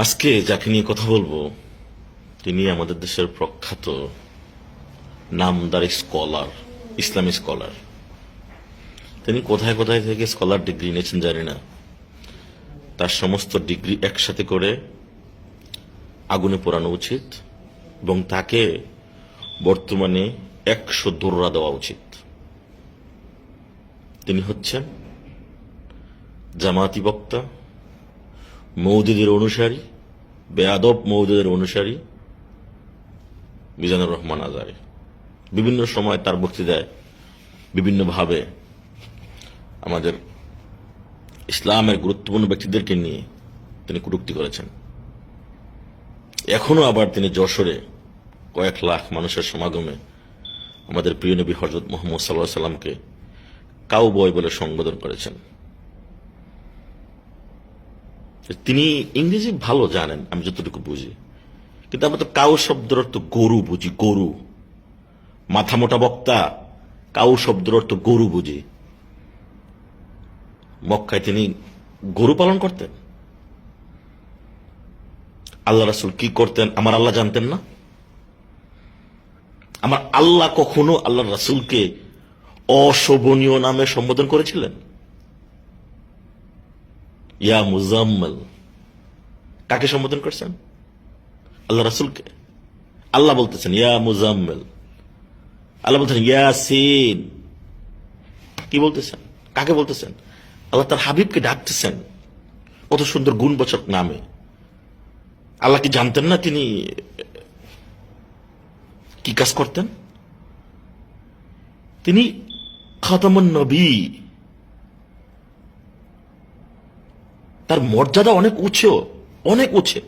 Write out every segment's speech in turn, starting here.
আজকে যাকে নিয়ে কথা বলব, তিনি আমাদের দেশের প্রখ্যাত নামদার স্কলার, ইসলামী স্কলার। তিনি কোথায় কোথায় থেকে স্কলার ডিগ্রি নিয়েছেন জানি না। তার সমস্ত ডিগ্রি একসাথে করে আগুনে পোড়ানো উচিত এবং তাকে বর্তমানে একশো দোররা দেওয়া উচিত। তিনি হচ্ছেন জামাতি বক্তা মৌদিদের অনুসারী, বেয়াদব মৌদিদের অনুসারী মিজানুর রহমান আজারে। বিভিন্ন সময় তার বক্তৃতায় বিভিন্নভাবে আমাদের ইসলামের গুরুত্বপূর্ণ ব্যক্তিদেরকে নিয়ে তিনি কটূক্তি করেছেন। এখনও আবার তিনি যশোরে কয়েক লাখ মানুষের সমাগমে আমাদের প্রিয় নবী হজরত মোহাম্মদ সাল্লাহ সাল্লামকে কাউ বয় বলে সম্বোধন করেছেন। তিনি ইংরেজি ভালো জানেন, আমি যতটুকু বুঝি। কিন্তু আমরা তো কাউ শব্দের অর্থ গরু বুঝি, গরু। মাথা মোটা বক্তা, কাউ শব্দের অর্থ গরু বুঝি। মক্কায় তিনি গরু পালন করতেন। আল্লাহ রাসুল কি করতেন, আমার আল্লাহ জানতেন না? আমার আল্লাহ কখনো আল্লাহ রাসুলকে অশোভনীয় নামে সম্বোধন করেছিলেন? ইয়া মুজাম্মল। কাকে সম্বোধন করছেন? আল্লাহ রাসুলকে। আল্লাহ বলতেছেন, ইয়া মুজাম্মেল। আল্লাহ বলতেছেন, ইয়াসিন। কি বলতেছেন? কাকে বলতেছেন? আল্লাহ তার হাবিবকে ডাকতেছেন। কত সুন্দর গুণবচক নামে। আল্লাহ কি জানতেন না তিনি কি কাজ করতেন? তিনি খাতামুন নবী। তার মর্যাদা অনেক উঁচু, অনেক উঁচে।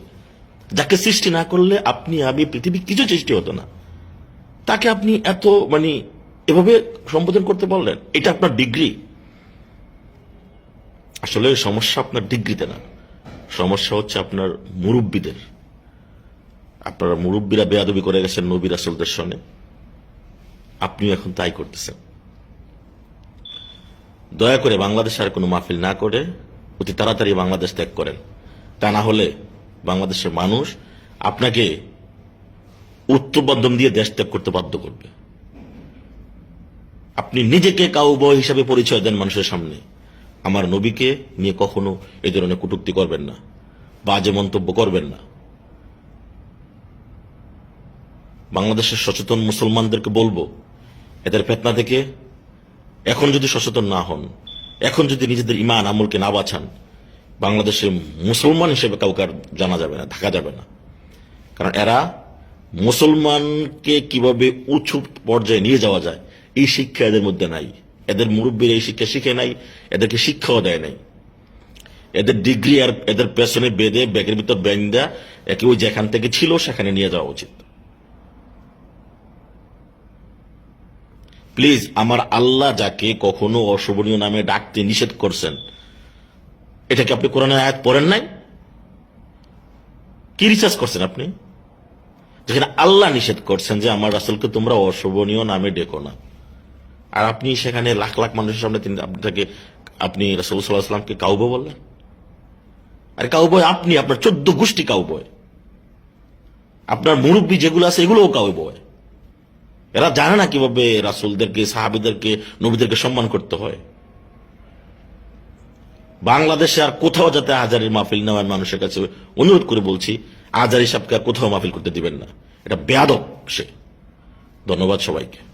যাকে সৃষ্টি না করলে আপনি, আমি, পৃথিবী কিছু সৃষ্টি হতো না। তাকে আপনি এত মানে এভাবে সম্বোধন করতে পারলেন, এটা আপনার ডিগ্রি। আসলে সমস্যা আপনার ডিগ্রিতে না। সমস্যা হচ্ছে আপনার মুরব্বীদের। আপনারা মুরব্বীরা বেয়াদবি করে গেছেন নবী রাসুলদের সনে। আপনিও এখন তাই করতেছেন। দয়া করে বাংলাদেশ আর কোনো মাহফিল না করে অতি তাড়াতাড়ি বাংলাদেশ ত্যাগ করেন। তা না হলে বাংলাদেশের মানুষ আপনাকে উত্তরবদ্ধম দিয়ে দেশ ত্যাগ করতে বাধ্য করবে। আপনি নিজেকে কাউবয় হিসাবে পরিচয় দেন মানুষের সামনে। আমার নবীকে নিয়ে কখনো এই ধরনের কটুক্তি করবেন না, বাজে মন্তব্য করবেন না। বাংলাদেশের সচেতন মুসলমানদেরকে বলব, এদের ফেতনা থেকে এখন যদি সচেতন না হন এখন যদি নিজেদের ইমান আমলকে না বাঁচান, বাংলাদেশে মুসলমান হিসেবে কাউকে জানা যাবে না থাকা যাবে না। কারণ এরা মুসলমানকে কীভাবে উঁচু পর্যায়ে নিয়ে যাওয়া যায়, এই শিক্ষা এদের মধ্যে নাই। এদের মুরব্বীর এই শিক্ষা শিখে নাই, এদেরকে শিক্ষাও দেয় নাই। এদের ডিগ্রি আর এদের পেছনে বেঁধে, ব্যাগের ভিতর ব্যাং দেয়া একে ওই যেখান থেকে ছিল, সেখানে নিয়ে যাওয়া উচিত। প্লিজ আমার আল্লাহ যাকে কখনো অশোভনীয় নামে ডাকতে নিষেধ করছেন এটা কি আপনি কোরআনের আয়াত পড়েন নাই? কি রিসার্চ করছেন আপনি? যেখানে আল্লাহ নিষেধ করছেন যে আমার রাসুলকে তোমরা অশোভনীয় নামে ডেকো না। আর আপনি সেখানে লাখ লাখ মানুষের সামনে তিনি আপনাকে, আপনি রাসুল সাল্লাহ সাল্লামকে কাউবো বললেন? আরে কাউবয় আপনি, আপনার চোদ্দ গোষ্ঠী কাউবয়। আপনার মুরব্বী যেগুলো আছে, এগুলোও কাউবয়। এরা জানে না কীভাবে রাসুলদেরকে, সাহাবিদেরকে, নবীদেরকে সম্মান করতে হয়। বাংলাদেশে আর কোথাও যাতে আজারির মাহফিল নেওয়ার মানুষের কাছে অনুরোধ করে বলছি, আজারি সাহেবকে আর কোথাও মাহফিল করতে দিবেন না। এটা বেয়াদব সে। ধন্যবাদ সবাইকে।